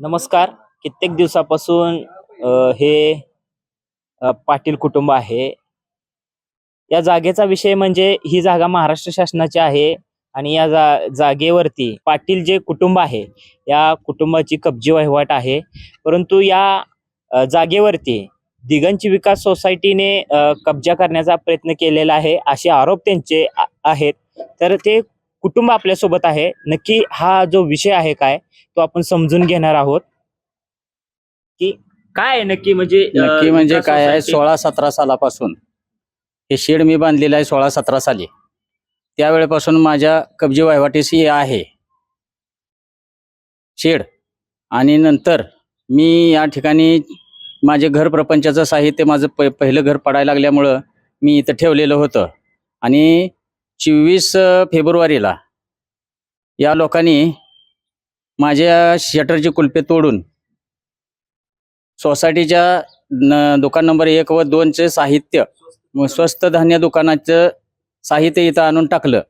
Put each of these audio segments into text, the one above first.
नमस्कार. कित्येक दिवसापासून हे पाटील कुटुंब आहे. या जागेचा विषय म्हणजे ही जागा महाराष्ट्र शासनाची आहे आणि या जा जागेवरती पाटील जे कुटुंब आहे या कुटुंबाची कब्जी वहिवाट आहे. परंतु या जागेवरती दिगंची विकास सोसायटीने कब्जा करण्याचा प्रयत्न केलेला आहे असे आरोप त्यांचे आहेत. तर ते कुटुंब आपल्यासोबत आहे. नक्की हा जो विषय आहे काय तो आपण समजून घेणार आहोत. की काय आहे नक्की म्हणजे अ, नक्की म्हणजे विकास काय आहे? सोसायटी- सोळा सतरा सालापासून. हे शेड मी बांधलेलं आहे सोळा सतरा साली. त्यावेळेपासून माझ्या कब्जी वहिवाटीशी आहे. शेड. आणि नंतर मी या ठिकाणी माझे घर प्रपंचाचं साहित्य माझं प पहिलं घर पडायला लागल्यामुळं मी इथं ठेवलेलं होतं. आणि चोवीस फेब्रुवारीला या लोकांनी माझ्या शटरची कुलपे तोडून सोसायटीच्या न दुकान नंबर एक व दोनचे साहित्य स्वस्त धान्य दुकानाचं साहित्य इथं आणून टाकलं.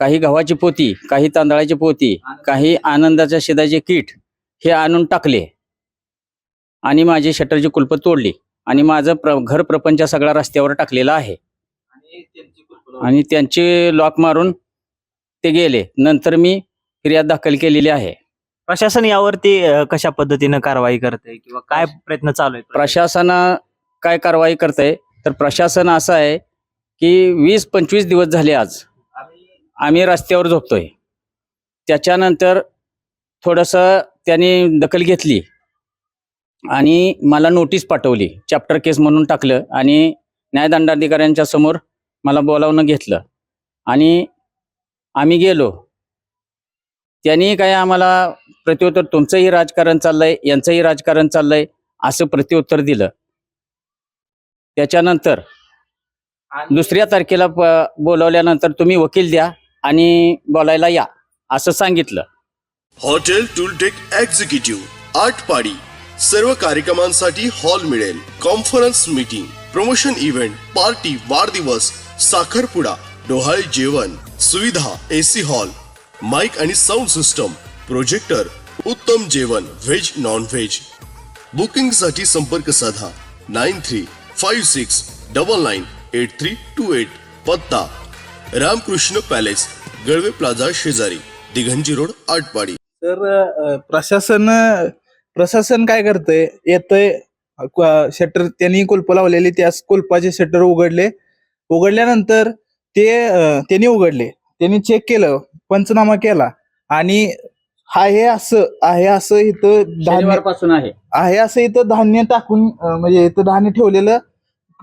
काही गव्हाची पोती काही तांदळाची पोती काही आनंदाच्या शेदाचे किट हे आणून टाकले आणि माझी शटरची कुलप तोडली आणि माझं प्र घर प्रपंच सगळा रस्त्यावर टाकलेला आहे. आणि त्यांचे लॉक मारून ते गेले. नंतर मी फिर्याद दाखल केलेली आहे. प्रशासन यावरती अ, कशा पद्धतीनं कारवाई करते किंवा काय प्रयत्न चालू आहेत? प्रशासन काय कारवाई करतंय? तर प्रशासन असं आहे की वीस पंचवीस दिवस झाले आज. आम्ही रस्त्यावर झोपतोय. त्याच्यानंतर थोडंसं त्यांनी दखल घेतली. आणि मला नोटीस पाठवली. चॅप्टर केस म्हणून टाकलं. आणि न्यायदंडाधिकाऱ्यांच्या समोर मला बोलावणं घेतलं. आणि आम्ही गेलो. त्यांनी काय आम्हाला प्रत्युत्तर तुमचंही राजकारण चाललंय यांचंही राजकारण चाललंय असं प्रत्युत्तर दिलं. त्याच्यानंतर दुसऱ्या तारखेला प- बोलवल्यानंतर तुम्ही वकील द्या आणि बोलायला या असं सांगितलं. हॉटेल टूलटेक एक्झिक्युटिव्ह आठ पाडी सर्व कार्यक्रमांसाठी हॉल मिळेल. Conference meeting promotion event party वाढदिवस साखरपुडा डोहाळे जेवण सुविधा एसी हॉल माइक आणि साऊंड सिस्टम प्रोजेक्टर उत्तम जेवण व्हेज नॉन व्हेज बुकिंगसाठी संपर्क साधा nine three five six double nine eight three two eight. पत्ता रामकृष्ण पॅलेस गळवे प्लाझा शेजारी दिघंजी रोड आटपाडी. तर प्रशासन प्रशासन काय करतंय? येतंय शटर त्यांनी कुलप लावलेली त्या कुलपाचे शटर उघडले. उघडल्यानंतर ते त्यांनी उघडले. त्यांनी चेक केलं पंचनामा केला. आणि हा हे असं आहे असं इथं धान्य शनिवारपासून आहे. आहे असं इथं धान्य टाकून म्हणजे इथं धान्य ठेवलेलं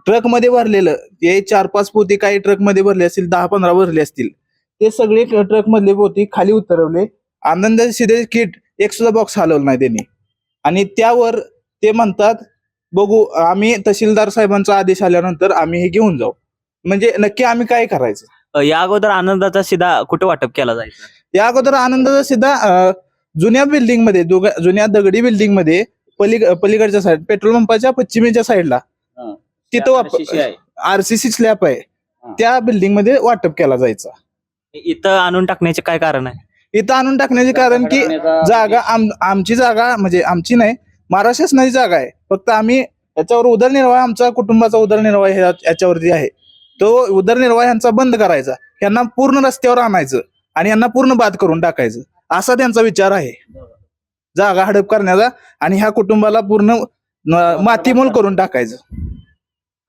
ट्रकमध्ये भरलेलं. ते चार पाच पोती काही ट्रकमध्ये भरले असतील दहा पंधरा भरले असतील. ते सगळे ट्रक मधले पोती खाली उतरवले. आनंद शिदे किट एक सुद्धा बॉक्स हलवला नाही त्यांनी. आणि त्यावर ते म्हणतात बघू आम्ही तहसीलदार साहेबांचा आदेश आल्यानंतर आम्ही हे घेऊन जाऊ. म्हणजे नक्की आम्ही काय करायचं? अ, या अगोदर आनंदाचा सिधा कुठे वाटप केला जायचा? या अगोदर आनंदाचा सिद्धा अं, जुन्या बिल्डिंगमध्ये दोघ- जुन्या दगडी बिल्डिंगमध्ये पली पलीकडच्या साईड पेट्रोल पंपाच्या पश्चिमेच्या साईडला हं. तिथं वाप- आहे. आरसीसी स्लॅब आहे. त्या बिल्डिंगमध्ये वाटप केला जायचा. इथं आणून टाकण्याचे काय कारण आहे? इथं आणून टाकण्याचे कारण की जागा आम- आमची जागा म्हणजे आमची नाही महाराष्ट्र शासनाची जागा आहे. फक्त आम्ही याच्यावर उदरनिर्वाह आमचा कुटुंबाचा उदरनिर्वाह ह्या- याच्यावरती आहे. तो उदरनिर्वाह यांचा बंद करायचा. यांना पूर्ण रस्त्यावर आणायचं आणि यांना पूर्ण बाद करून टाकायचं. असा त्यांचा विचार आहे. जागा हडप करण्याचा आणि ह्या कुटुंबाला पूर्ण मातीमोल करून टाकायचं.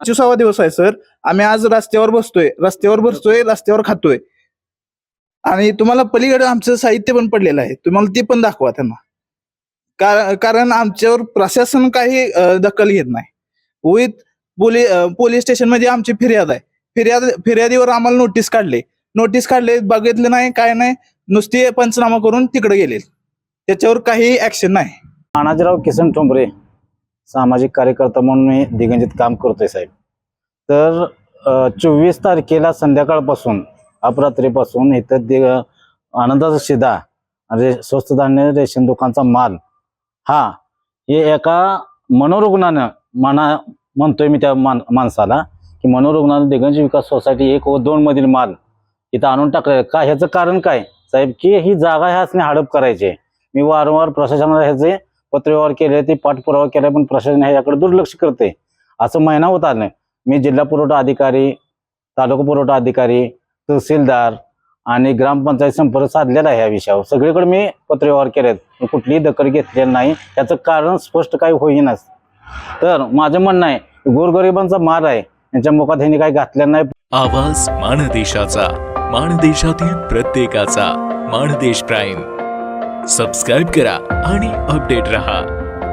चुसावा दिवस आहे सर. आम्ही आज रस्त्यावर बसतोय. रस्त्यावर बसतोय रस्त्यावर खातोय. आणि तुम्हाला पलीकडे आमचं साहित्य पण पडलेलं आहे. तुम्हाला ते पण दाखवा त्यांना. कारण कारण आमच्यावर प्रशासन काही दखल घेत नाही. विथ पोली पोलीस स्टेशनमध्ये आमची फिर्याद आहे. फिर्याद फिर्यादीवर आम्हाला नोटीस काढले. नोटीस काढले बघितलं नाही काय नाही नुसती पंचनामा करून तिकडे गेले. त्याच्यावर काही ऍक्शन नाही. मानाजीराव किसन ठोंबरे सामाजिक कार्यकर्ता म्हणून मी दिगंजित काम करतोय साहेब. तर चोवीस तारखेला संध्याकाळपासून अपरात्रीपासून इथं दि आनंदाचा शिदा रे स्वस्त धान्य रेशन दुकानचा माल हा हे एका मनोरुग्णानं म्हणा म्हणतोय मी त्या मान माणसाला की मनोरुग्णानं दिगंज विकास सोसायटी एक व दोन मधील माल इथं आणून टाकलं का ह्याचं कारण काय? साहेब की ही जागा ह्याचने हडप करायची. मी वारंवार प्रशासनाला ह्याचे पत्रव्यवहार केले ते पाठपुरावा केला पण प्रशासन ह्याकडे दुर्लक्ष करते. असं महिना होत आलं. मी जिल्हा पुरवठा अधिकारी तालुका पुरवठा अधिकारी तहसीलदार आणि ग्रामपंचायत संपर्क साधलेला आहे या विषयावर. सगळीकडे मी पत्रव्यवहार केलेत. आहेत कुठलीही दखल घेतलेली नाही. त्याचं कारण स्पष्ट काही होईनच. तर माझं म्हणणं आहे गोरगरिबांचा मार आहे. यांच्या मुखात ह्यांनी काही घातलं नाही. आवाज माणदेशाचा माणदेशातील प्रत्येकाचा माणदेश प्राईम. सबस्क्राईब करा आणि अपडेट रहा.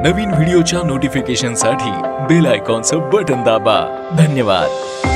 नवीन व्हिडिओच्या नोटिफिकेशनसाठी बेल आयकॉनचं बटन दाबा. धन्यवाद.